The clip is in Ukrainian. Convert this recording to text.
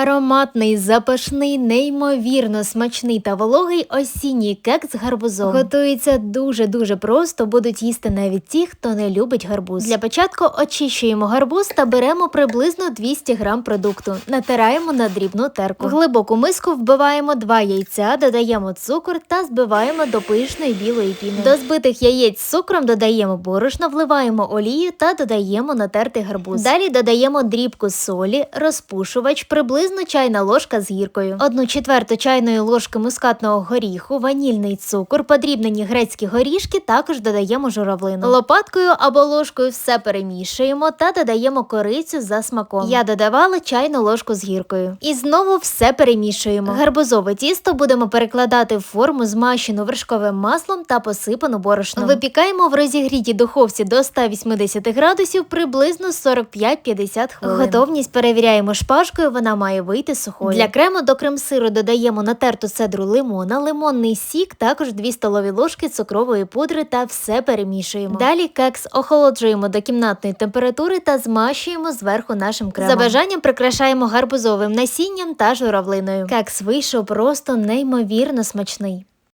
Ароматний, запашний, неймовірно смачний та вологий осінній кекс з гарбузом. Готується дуже-дуже просто, будуть їсти навіть ті, хто не любить гарбуз. Для початку очищуємо гарбуз та беремо приблизно 200 грам продукту. Натираємо на дрібну терку. В глибоку миску вбиваємо 2 яйця, додаємо цукор та збиваємо до пишної білої піни. До збитих яєць з цукром додаємо борошно, вливаємо олію та додаємо натертий гарбуз. Далі додаємо дрібку солі, розпушувач, приблизно чайна ложка з гіркою, одну четверту чайної ложки мускатного горіху, ванільний цукор, подрібнені грецькі горішки, також додаємо журавлину. Лопаткою або ложкою все перемішуємо та додаємо корицю за смаком. Я додавала чайну ложку з гіркою. І знову все перемішуємо. Гарбузове тісто будемо перекладати в форму, змащену вершковим маслом та посипану борошном. Випікаємо в розігрітій духовці до 180 градусів приблизно 45-50 хвилин. Готовність перевіряємо шпажкою, вона має вийти сухою. Для крему до крем-сиру додаємо натерту цедру лимона, лимонний сік, також 2 столові ложки цукрової пудри та все перемішуємо. Далі кекс охолоджуємо до кімнатної температури та змащуємо зверху нашим кремом. За бажанням прикрашаємо гарбузовим насінням та журавлиною. Кекс вийшов просто неймовірно смачний.